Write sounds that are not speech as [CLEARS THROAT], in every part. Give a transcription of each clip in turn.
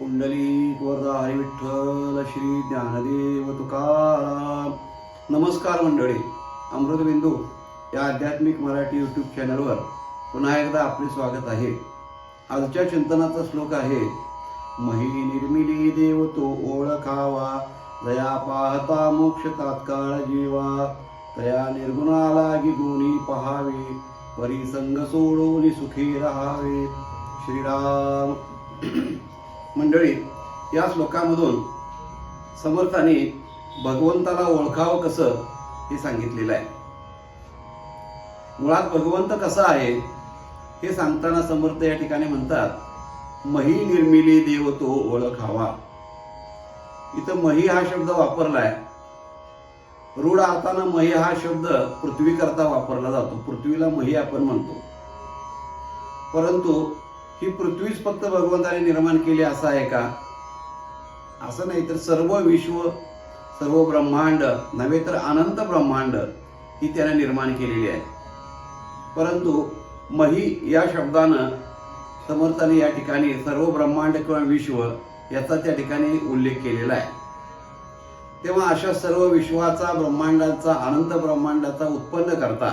कुंडली वरदा हरिविठ्ठल श्री ज्ञानदेव तुकाराम. नमस्कार मंडळी अमृतबिंदू या आध्यात्मिक मराठी यूट्यूब चॅनलवर पुन्हा एकदा आपले स्वागत आहे. आजच्या चिंतनाचा श्लोक आहे मही निर्मिली देव तो ओळखावा दया पाहता मोक्ष तात्काळ जीवा. तया निर्गुणाला गुणी पहावे परिसंग सोडून सुखी राहावे. श्रीराम. मंडळी या श्लोकामधून समर्थाने भगवंताला ओळखावं कसं हे सांगितलेलं आहे. मुळात भगवंत कसा आहे हे सांगताना समर्थ या ठिकाणी म्हणतात मही निर्मिली देव तो ओळखावा. इथं मही हा शब्द वापरलाय. रूढ अर्थानं मही हा शब्द पृथ्वी करता वापरला जातो. पृथ्वीला मही आपण म्हणतो. परंतु ही पृथ्वीच फक्त भगवंताने निर्माण केली असं आहे का? असं नाही तर सर्व विश्व सर्व ब्रह्मांड नव्हे तर अनंत ब्रह्मांड ही त्याने निर्माण केलेली आहे. परंतु मही या शब्दानं समर्थाने या ठिकाणी सर्व ब्रह्मांड किंवा विश्व याचा त्या ठिकाणी उल्लेख केलेला आहे. तेव्हा अशा सर्व विश्वाचा ब्रह्मांडाचा अनंत ब्रह्मांडाचा उत्पन्न करता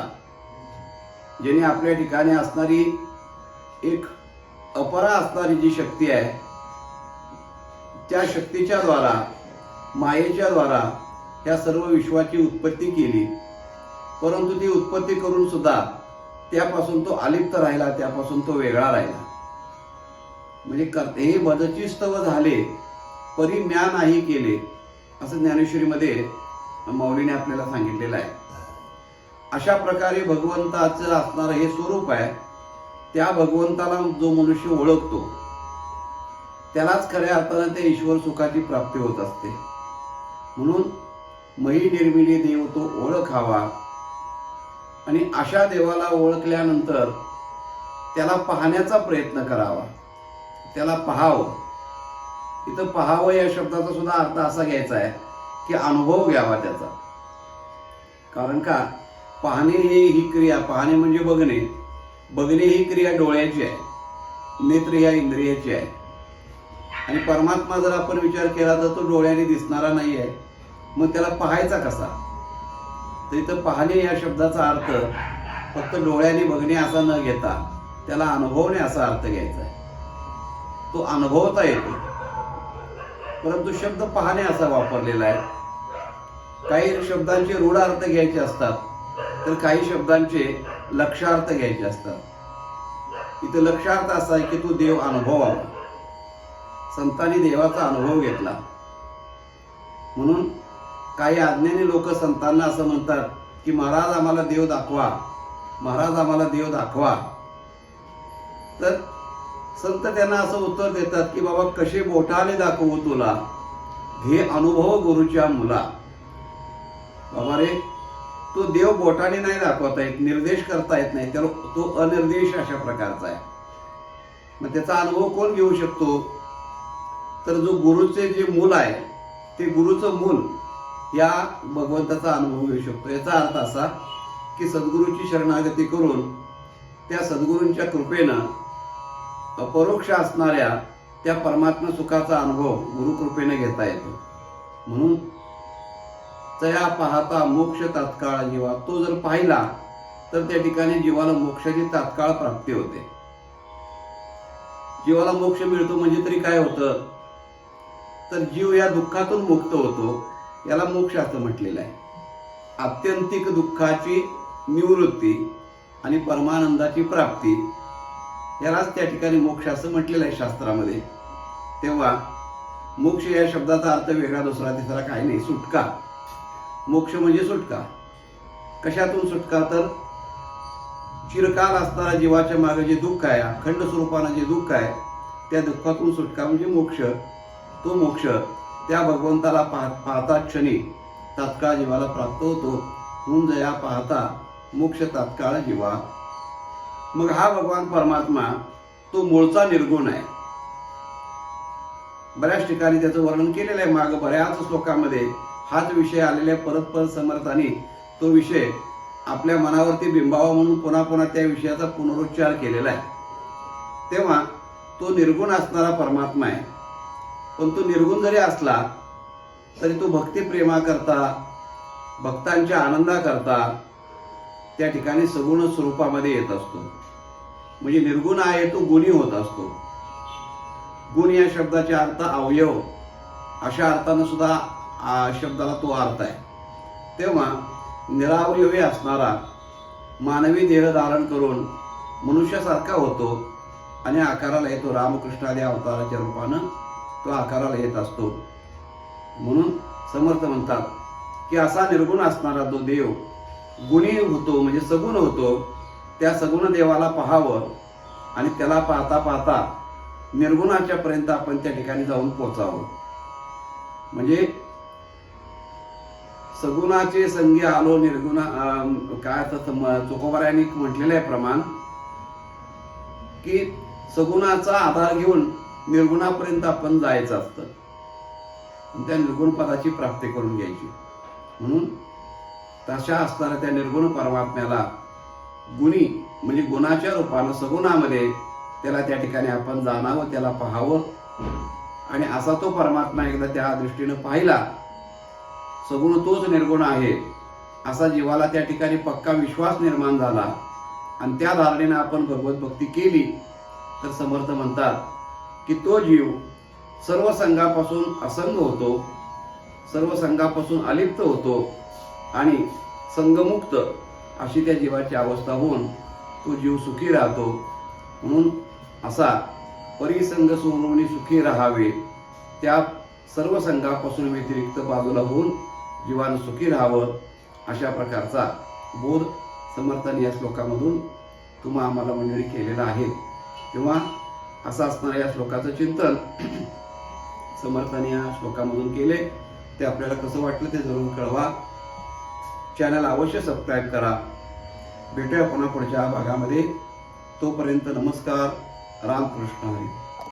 ज्याने आपल्या ठिकाणी असणारी एक अपरा असणारी जी शक्ती आहे त्या शक्तीच्या द्वारा मायेच्या द्वारा या सर्व विश्वाची उत्पत्ती केली. परंतु ती उत्पत्ती करून सुद्धा त्यापासून तो अलिप्त राहिला त्यापासून तो वेगळा राहिला. म्हणजे करते हे मदचिस्तव झाले परी म्या नाही केले असं ज्ञानेश्वरीमध्ये माऊलीने आपल्याला सांगितलेलं आहे. अशा प्रकारे भगवंताचं असणारं हे स्वरूप आहे त्या भगवंताला जो मनुष्य ओळखतो त्यालाच खऱ्या अर्थानं त्या ईश्वर सुखाची प्राप्ती होत असते. म्हणून मही निर्मिली देव तो ओळखावा आणि अशा देवाला ओळखल्यानंतर त्याला पाहण्याचा प्रयत्न करावा. त्याला पाहावं. इथं पाहावं या शब्दाचा सुद्धा अर्थ असा घ्यायचा आहे की अनुभव घ्यावा त्याचा. कारण का? पाहणे हे ही क्रिया पाहणे म्हणजे बघणे. बघणे ही क्रिया डोळ्याची आहे नेत्र या इंद्रियाची आहे. आणि परमात्मा जर आपण विचार केला तर तो डोळ्याने दिसणारा नाही आहे मग त्याला पाहायचा कसा? तर इथं पाहणे या शब्दाचा अर्थ फक्त डोळ्याने बघणे असा न घेता त्याला अनुभवणे असा अर्थ घ्यायचा आहे. तो अनुभवता येतो. परंतु शब्द पाहणे असा वापरलेला आहे. काही शब्दांचे रूढ अर्थ घ्यायचे असतात. तर काही शब्दांचे लक्षार्थ घ्यायचे असतात. इथं लक्षार्थ असा आहे की तू देव अनुभवावा. संतांनी देवाचा अनुभव घेतला. म्हणून काही अज्ञानी लोक संतांना असं म्हणतात की महाराज आम्हाला देव दाखवा. महाराज आम्हाला देव दाखवा. तर संत त्यांना असं उत्तर देतात की बाबा कसे बोटाने दाखवू तुला? घे अनुभव गुरुच्या मुला. बाबा रे तो देव बोटाने नाही दाखवता येत निर्देश करता येत नाही. त्याला तो अनिर्देश अशा प्रकारचा आहे. मग त्याचा अनुभव कोण घेऊ शकतो? तर जो गुरुचे जे मूल आहे ते गुरुचं मूल या भगवंताचा अनुभव घेऊ शकतो. याचा अर्थ असा की सद्गुरूची शरणागती करून त्या सद्गुरूंच्या कृपेनं अपरोक्ष असणाऱ्या त्या परमात्मा सुखाचा अनुभव गुरुकृपेने घेता येतो. म्हणून चया पाहता मोक्ष तात्काळ जीवा. तो जर पाहिला तर त्या ठिकाणी जीवाला मोक्षाची तात्काळ प्राप्ती होते. जीवाला मोक्ष मिळतो म्हणजे तरी काय होतं? तर जीव या दुःखातून मुक्त होतो याला मोक्ष असं म्हटलेलं आहे. आत्यंतिक दुःखाची निवृत्ती आणि परमानंदाची प्राप्ती यालाच त्या ठिकाणी मोक्ष असं म्हटलेलं आहे शास्त्रामध्ये. तेव्हा मोक्ष या शब्दाचा अर्थ वेगळा दुसरा तिसरा काही नाही सुटका. मोक्ष म्हणजे सुटका. कशातून सुटका तर? चिरकाल असताना जीवाच्या मागे जे दुःख आहे अखंड स्वरूपानं जे दुःख आहे त्या दुःखातून सुटका म्हणजे मोक्ष. तो मोक्ष त्या भगवंताला पाह पाहता क्षणी तात्काळ जीवाला प्राप्त होतो. म्हणून जया पाहता मोक्ष तात्काळ जीवा. मग हा भगवान परमात्मा तो मूळचा निर्गुण आहे. बऱ्याच ठिकाणी त्याचं वर्णन केलेलं आहे. माग बऱ्याच श्लोकामध्ये हाच विषय आलेला आहे परत परत समर्थाने तो विषय आपल्या मनावरती बिंबावा म्हणून पुन्हा पुन्हा त्या विषयाचा पुनरुच्चार केलेला आहे. तेव्हा तो निर्गुण असणारा परमात्मा आहे. पण तो निर्गुण जरी असला तरी तो भक्तिप्रेमा करता भक्तांच्या आनंदाकरता त्या ठिकाणी सगुण स्वरूपामध्ये येत असतो. म्हणजे निर्गुण आहे तो गुणी होत असतो. गुण या शब्दाचे अर्थ अवयव. अशा अर्थानं सुद्धा शब्दाला तो अर्थ आहे. तेव्हा निरावयवी असणारा मानवी देह धारण करून मनुष्यासारखा होतो आणि आकाराला येतो. रामकृष्ण अवताराच्या रूपानं तो आकाराला येत असतो. म्हणून समर्थ म्हणतात की असा निर्गुण असणारा तो देव गुणी होतो म्हणजे सगुण होतो त्या सगुण देवाला पाहावं आणि त्याला पाहता पाहता निर्गुणाच्या पर्यंत आपण त्या ठिकाणी जाऊन पोचावं. म्हणजे सगुणाचे संगी आलो निर्गुणा काय आता चोकोबाऱ्यांनी म्हटलेलं आहे प्रमाण की सगुणाचा आधार घेऊन निर्गुणापर्यंत आपण जायचं असतं. त्या निर्गुण पदाची प्राप्ती करून घ्यायची. म्हणून तशा असणाऱ्या त्या निर्गुण परमात्म्याला गुणी म्हणजे गुणाच्या रूपानं सगुणामध्ये त्याला त्या ठिकाणी आपण जाणावं त्याला पाहावं. आणि असा तो परमात्मा एकदा त्या दृष्टीनं पाहिला सगुण तोच निर्गुण आहे. असा जीवाला त्या ठिकाणी पक्का विश्वास निर्माण झाला. आणि त्या धारणेनं आपण भगवत भक्ती केली. तर समर्थ म्हणतात की तो जीव सर्व संघापासून असंग होतो सर्व संघापासून अलिप्त होतो आणि संगमुक्त अशी त्या जीवाची अवस्था होऊन तो जीव सुखी राहतो. म्हणून असा परिसंग सोडवणी सुखी राहावे त्या सर्व संघापासून व्यतिरिक्त बाजूला होऊन जीवानं सुखी राहावं अशा प्रकारचा बोध समर्थन या श्लोकामधून तुम्हा आम्हाला मंडळी केलेला आहे. तेव्हा असं असणाऱ्या या श्लोकाचं चिंतन [CLEARS THROAT] समर्थन या श्लोकामधून केले. ते आपल्याला कसं वाटलं ते जरूर कळवा. चॅनल अवश्य सबस्क्राईब करा. भेटूया पुन्हा पुढच्या भागामध्ये. तोपर्यंत नमस्कार. रामकृष्ण हरी.